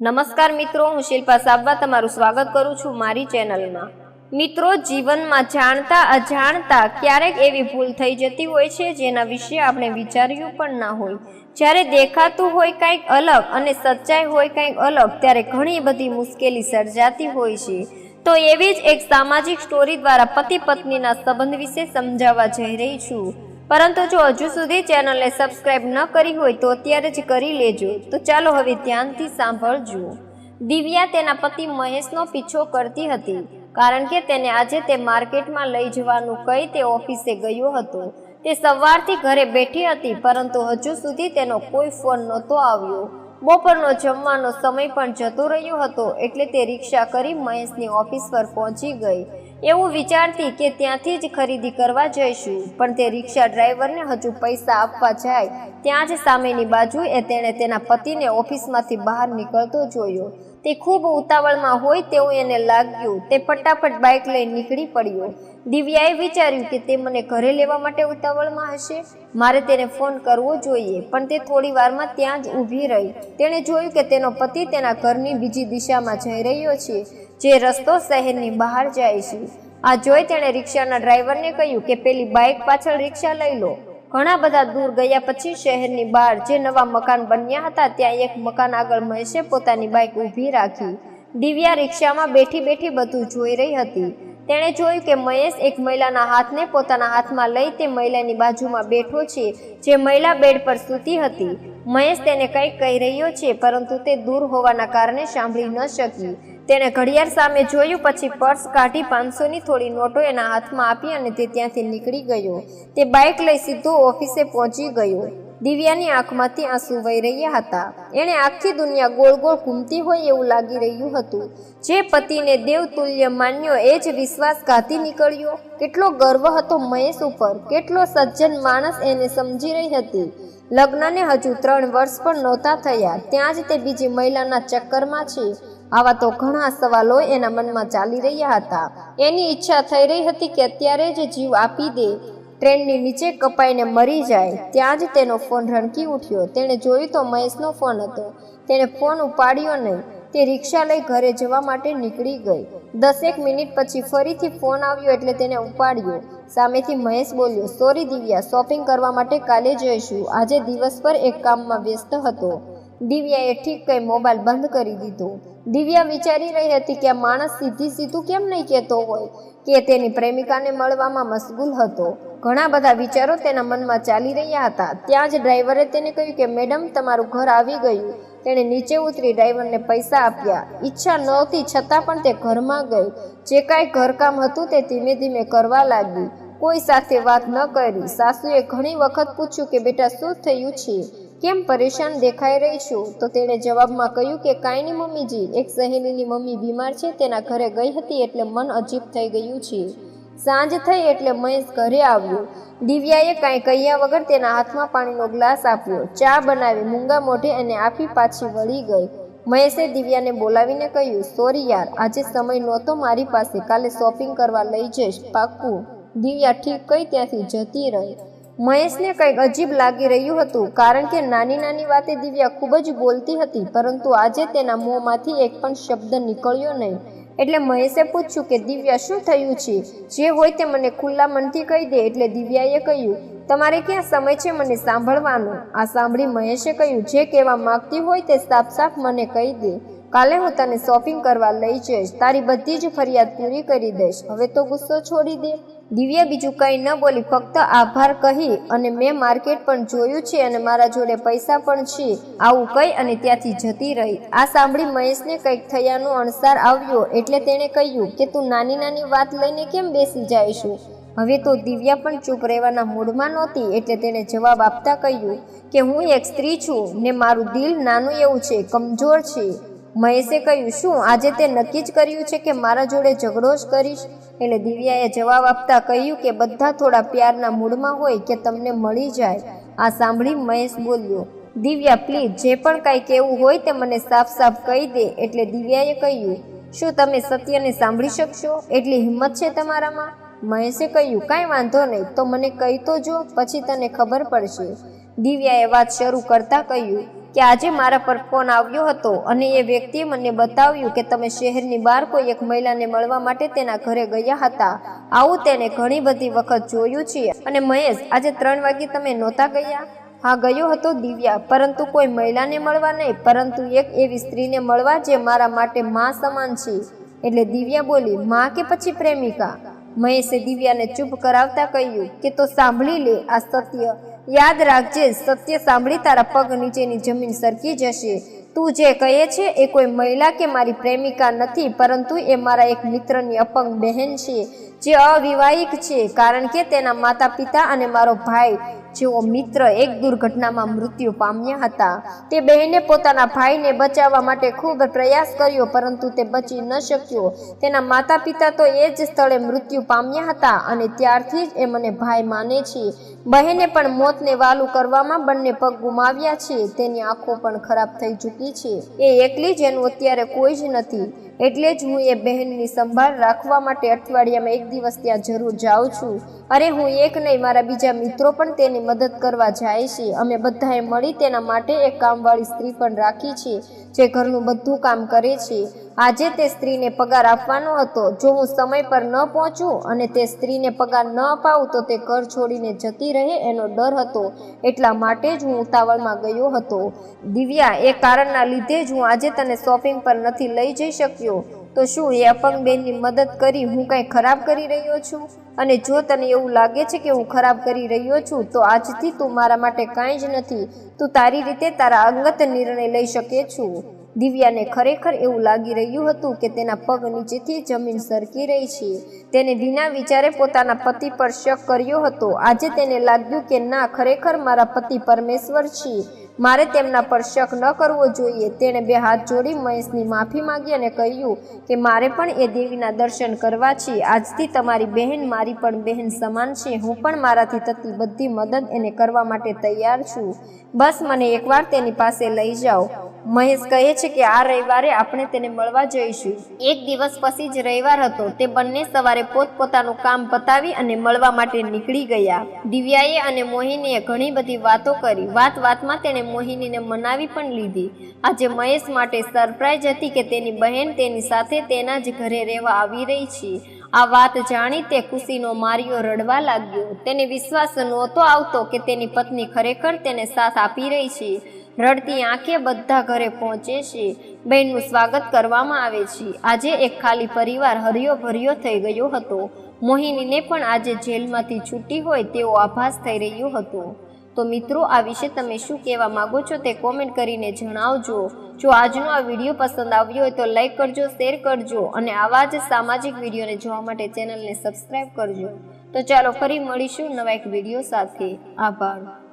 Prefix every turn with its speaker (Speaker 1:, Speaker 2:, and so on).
Speaker 1: નમસ્કાર મિત્રો, હું શિલ્પા સાબવા તમારું સ્વાગત કરું છું મારી ચેનલમાં. મિત્રો, જીવનમાં જાણતા અજાણતા ક્યારેક એવી ભૂલ થઈ જતી હોય છે, જેના વિશે આપણે વિચાર્યું પણ ના હોય. જ્યારે દેખાતું હોય કંઈક અલગ અને સચ્ચાઈ હોય કંઈક અલગ, ત્યારે ઘણી બધી મુશ્કેલી સર્જાતી હોય છે. તો એવી જ એક સામાજિક સ્ટોરી દ્વારા પતિ પત્નીના સંબંધ વિશે સમજાવવા જઈ રહી છું. પરંતુ જો હજુ સુધી ચેનલને સબસ્ક્રાઇબ ન કરી હોય તો અત્યારે જ કરી લેજો. તો ચાલો હવે ધ્યાનથી સાંભળજો. દિવ્યા તેના પતિ મહેશનો પીછો કરતી હતી, કારણ કે તેને આજે તે માર્કેટમાં લઈ જવાનું કહી તે ઓફિસે ગયો હતો. તે સવારથી ઘરે બેઠી હતી, પરંતુ હજુ સુધી તેનો કોઈ ફોન નહોતો આવ્યો. બપોરનો જમવાનો સમય પણ જતો રહ્યો હતો, એટલે તે રિક્ષા કરી મહેશની ઓફિસ પર પહોંચી ગઈ. એવું વિચારતી કે ત્યાંથી જ ખરીદી કરવા જઈશું, પણ તે રિક્ષા ડ્રાઈવરને હજુ પૈસા આપવા જાય. ત્યાં જ સામેની બાજુએ તેણે તેના પતિને ઓફિસમાંથી બહાર નીકળતો જોયો. તે ખૂબ ઉતાવળમાં હોય તેવું એને લાગ્યું. તે ફટાફટ બાઇક લઈ નીકળી પડ્યો. દિવ્યાએ વિચાર્યું કે તે મને ઘરે લેવા માટે ઉતાવળમાં હશે. મારે તેને ફોન કરવો જોઈએ, પણ તે થોડી વારમાં ત્યાં જ ઊભી રહી. તેણે જોયું કે તેનો પતિ તેના ઘરની બીજી દિશામાં જઈ રહ્યો છે. જે રસ્તો શહેરની બહાર જાય છે. આ જોઈ તેણે રિક્ષાના ડ્રાઈવરને કહ્યું કે પેલી બાઇક પાછળ રિક્ષા લઈ લો. ઘણા બધા દૂર ગયા પછી શહેરની બહાર જે નવા મકાન બન્યા હતા, ત્યાં એક મકાન આગળ મહેશે પોતાની બાઇક ઊભી રાખી. દિવ્યા રિક્ષામાં બેઠી બેઠી બધું જોઈ રહી હતી. તેણે જોયું કે મહેશ એક મહિલાના હાથને પોતાના હાથમાં લઈ તે મહિલાની બાજુમાં બેઠો છે, જે મહિલા બેડ પર સૂતી હતી. મહેશ તેને કંઈક કહી રહ્યો છે, પરંતુ તે દૂર હોવાના કારણે સાંભળી ન શકી. તેણે ઘડિયાળ સામે જોયું, પછી પર્સ કાઢી પાંચસોની થોડી નોટો એના હાથમાં આપી અને તે ત્યાંથી નીકળી ગયો. તે બાઇક લઈ સીધો ઓફિસે પહોંચી ગયો. દિવ્યાની આંખમાંથી આંસુ વહી રહ્યા હતા. એણે આખી દુનિયા ગોળ ગોળ ઘૂમતી હોય એવું લાગી રહ્યું હતું. જે પતિને દેવતુલ્ય માન્યો એ જ વિશ્વાસઘાતી નીકળ્યો. કેટલો ગર્વ હતો મહેશ ઉપર. કેટલો સજ્જન માણસ એને સમજી રહી હતી. લગ્નને હજુ ત્રણ વર્ષ પણ નહોતા થયા. ત્યાં જ તે બીજી મહિલાના ચક્કરમાં છે. આવા તો ઘણા સવાલો એના મનમાં ચાલી રહ્યા હતા. એની ઈચ્છા થઈ રહી હતી કે અત્યારે જ જીવ આપી દે. ટ્રેનની નીચે કપાઈને મરી જાય. ત્યાં જ તેનો ફોન રણકી ઉઠ્યો. તેણે જોયું તો મહેશનો ફોન હતો. તેણે ફોન ઉપાડ્યો નહીં. તે રિક્ષા લઈ ઘરે જવા માટે નીકળી ગઈ. દસેક મિનિટ પછી ફરીથી ફોન આવ્યો એટલે તેને ઉપાડ્યો. સામેથી મહેશ બોલ્યો, સોરી દિવ્યા, શોપિંગ કરવા માટે કાલે જઈશું. આજે દિવસ પર એક કામમાં વ્યસ્ત હતો. દિવ્યાએ ઠીક કંઈ મોબાઈલ બંધ કરી દીધો. દિવ્યા વિચારી રહી હતી કે આ માણસ સીધી સીધું કેમ નહીં કહેતો હોય? કે તેની પ્રેમિકાને મળવામાં મશગુલ હતો? ઘણા બધા વિચારો તેના મનમાં ચાલી રહ્યા હતા. ત્યાં જ ડ્રાઈવરે તેને કહ્યું કે, મેડમ, તમારું ઘર આવી ગયું. તેણે નીચે ઉતરી ડ્રાઈવરને પૈસા આપ્યા. ઈચ્છા નહોતી, છતાં પણ તે ઘરમાં ગઈ. જે કાંઈ ઘરકામ હતું તે ધીમે ધીમે કરવા લાગી. કોઈ સાથે વાત ન કરી. સાસુએ ઘણી વખત પૂછ્યું કે, બેટા, શું થયું છે? કેમ પરેશાન દેખાઈ રહી છું? તો તેણે જવાબમાં કહ્યું કે, કાંઈ નહીં મમ્મીજી, એક સહેલીની મમ્મી બીમાર છે, તેના ઘરે ગઈ હતી એટલે મન અજીબ થઈ ગયું છે. સાંજ થઈ એટલે મહેશ ઘરે આવ્યો. દિવ્યાએ કાંઈ કહ્યા વગર તેના હાથમાં પાણીનો ગ્લાસ આપ્યો. ચા બનાવી, મૂંગા મોઢે અને આપી પાછી વળી ગઈ. મહેશે દિવ્યાને બોલાવીને કહ્યું, સોરી યાર, આજે સમય નહોતો મારી પાસે. કાલે શોપિંગ કરવા લઈ જઈશ. પાક્કું. દિવ્યા ઠીક કઈ ત્યાંથી જતી રહી. મહેશને કંઈક અજીબ લાગી રહ્યું હતું, કારણ કે નાની નાની વાતે દિવ્યા ખૂબ જ બોલતી હતી, પરંતુ આજે તેના મોંમાંથી એક પણ શબ્દ નીકળ્યો નહીં. એટલે મહેશે પૂછ્યું કે, દિવ્યા, શું થયું છે? જે હોય તે મને ખુલ્લા મનથી કહી દે. એટલે દિવ્યાએ કહ્યું, તમારે ક્યાં સમય છે મને સાંભળવાનો? આ સાંભળી મહેશે કહ્યું, જે કહેવા માગતી હોય તે સાફ સાફ મને કહી દે. કાલે હું તને શોપિંગ કરવા લઈ જઈશ. તારી બધી જ ફરિયાદ પૂરી કરી દઈશ. હવે તો ગુસ્સો છોડી દે. દિવ્યા બીજું કંઈ ન બોલી, ફક્ત આભાર કહી અને મેં માર્કેટ પણ જોયું છે અને મારા જોડે પૈસા પણ છે. આવું કહી અને ત્યાંથી જતી રહી. આ સાંભળી મહેશને કંઈક થયાનો અણસાર આવ્યો એટલે તેણે કહ્યું કે, તું નાની નાની વાત લઈને કેમ બેસી જાય છું? હવે તો દિવ્યા પણ ચૂપ રહેવાના મૂડમાં નહોતી એટલે તેણે જવાબ આપતા કહ્યું કે, હું એક સ્ત્રી છું ને મારું દિલ નાનું એવું છે, કમજોર છે. મહેશે કહ્યું, શું આજે તે નક્કી જ કર્યું છે કે મારા જોડે ઝઘડો જ કરીશ? એટલે દિવ્યાએ જવાબ આપતા કહ્યું કે, બધા થોડા પ્યારના મૂડમાં હોય કે તમને મળી જાય. આ સાંભળી મહેશ બોલ્યો, દિવ્યા, પ્લીઝ, જે પણ કાંઈ કહેવું હોય તે મને સાફ સાફ કહી દે. એટલે દિવ્યાએ કહ્યું, શું તમે સત્યને સાંભળી શકશો? એટલી હિંમત છે તમારામાં? મહેશે કહ્યું, કાંઈ વાંધો નહીં, તો મને કહી તો જો, પછી તને ખબર પડશે. દિવ્યાએ વાત શરૂ કરતા કહ્યું કે આજે મારા પર ફોન આવ્યો હતો અને એ વ્યક્તિએ મને બતાવ્યું કે તમે શહેરની બહાર કોઈ એક મહિલાને મળવા માટે તેના ઘરે ગયા હતા. આવું તેને ઘણી બધી વખત જોયું છે અને મહેશ, આજે ત્રણ વાગે તમે નહોતા ગયા? હા, ગયો હતો દિવ્યા, પરંતુ કોઈ મહિલાને મળવા નહીં, પરંતુ એક એવી સ્ત્રીને મળવા જે મારા માટે માં સમાન છે. એટલે દિવ્યા બોલી, માં કે પછી પ્રેમિકા? મહેશે દિવ્યાને ચૂપ કરાવતા કહ્યું કે, તો સાંભળી લે આ સત્ય. યાદ રાખજે, સત્ય સાંભળી તારા પગ નીચેની જમીન સરકી જશે. તું જે કહે છે એ કોઈ મહિલા કે મારી પ્રેમિકા નથી, પરંતુ એ મારા એક મિત્રની અપંગ બહેન છે. જે અવિવાહિક છે, કારણ કે તેના માતા પિતા અને મારો ભાઈ જેઓ મિત્ર એક દુર્ઘટનામાં મૃત્યુ પામ્યા હતા. તે બહેને પોતાના ભાઈને બચાવવા માટે ખૂબ પ્રયાસ કર્યો, પરંતુ તે બચી ન શક્યો. તેના માતા પિતા તો એ જ સ્થળે મૃત્યુ પામ્યા હતા અને ત્યારથી જ એ મને ભાઈ માને છે. બહેને પણ મોતને વાલું કરવામાં બંને પગ ગુમાવ્યા છે. તેની આંખો પણ ખરાબ થઈ ચૂકી છે. એ એકલી જ એનું અત્યારે કોઈ જ નથી. એટલે જ હું એ બહેનની સંભાળ રાખવા માટે અઠવાડિયામાં એક દિવસ ત્યાં જરૂર જાઉં છું. અરે હું એક નહીં, મારા બીજા મિત્રો પણ તેની મદદ કરવા જાય છે. અમે બધાએ મળી તેના માટે એક કામવાળી સ્ત્રી પણ રાખી છે, જે ઘરનું બધું કામ કરે છે. આજે તે સ્ત્રીને પગાર આપવાનો હતો. જો હું સમય પર ન પહોંચું અને તે સ્ત્રીને પગાર ન અપાવું તો તે ઘર છોડીને જતી રહે એનો ડર હતો. એટલા માટે જ હું ઉતાવળમાં ગયો હતો. દિવ્યા, એ કારણના લીધે જ હું આજે તને શોપિંગ પર નથી લઈ જઈ શક્યો. તો શું એ અપંગ બેનની મદદ કરી હું કંઈ ખરાબ કરી રહ્યો છું? અને જો તને એવું લાગે છે કે હું ખરાબ કરી રહ્યો છું, તો આજથી તું મારા માટે કાંઈ જ નથી. તું તારી રીતે તારા અંગત નિર્ણય લઈ શકે છું. દિવ્યાને ખરેખર એવું લાગી રહ્યું હતું કે તેના પગ નીચેથી જમીન સરકી રહી છે. તેને વિના વિચારે પોતાના પતિ પર શક કર્યો હતો. આજે તેને લાગ્યું કે ના, ખરેખર મારા પતિ પરમેશ્વર છે. મારે તેમના પર શક ન કરવો જોઈએ. તેણે બે હાથ જોડી મહેશની માફી માંગી અને કહ્યું કે મારે પણ એ દેવીના દર્શન કરવા છે. આજથી તમારી બહેન મારી પણ બહેન સમાન છે. હું પણ મારાથી થતી બધી મદદ એને કરવા માટે તૈયાર છું. બસ, મને એકવાર તેની પાસે લઈ જાઓ. મહેશ કહે છે કે આ રવિવારે આપણે તેને મળવા જઈશું. એક દિવસ પછી જ રવિવાર હતો. તે બંને સવારે પોતપોતાનું કામ પતાવી અને મળવા માટે નીકળી ગયા. દિવ્યાએ અને મોહિનીએ ઘણી બધી વાતો કરી. વાત વાતમાં તેણે મોહિનીને મનાવી પણ લીધી. આજે મહેશ માટે સરપ્રાઈઝ હતી કે તેની બહેન તેની સાથે તેના જ ઘરે રહેવા આવી રહી છે. આ વાત જાણી તે ખુશીનો માર્યો રડવા લાગ્યો. તેને વિશ્વાસ નહોતો આવતો કે તેની પત્ની ખરેખર તેને સાથ આપી રહી છે. રડતી આંખે બધા ઘરે પહોંચે છે. બહેનનું સ્વાગત કરવામાં આવે છે. આજે એક ખાલી પરિવાર હરિયો ભર્યો થઈ ગયો હતો. મોહિનીને પણ આજે જેલમાંથી છૂટી હોય તેવો આભાસ થઈ રહ્યો હતો. તો મિત્રો, આ વિશે તમે શું કહેવા માંગો છો તે કોમેન્ટ કરીને જણાવજો. જો આજનો આ વીડિયો પસંદ આવ્યો હોય તો લાઈક કરજો શેર કરજો અને આવા જ સામાજિક વિડીયોને જોવા માટે ચેનલને સબસ્ક્રાઈબ કરજો. તો ચાલો ફરી મળીશું નવા એક વીડિયો સાથે. આભાર.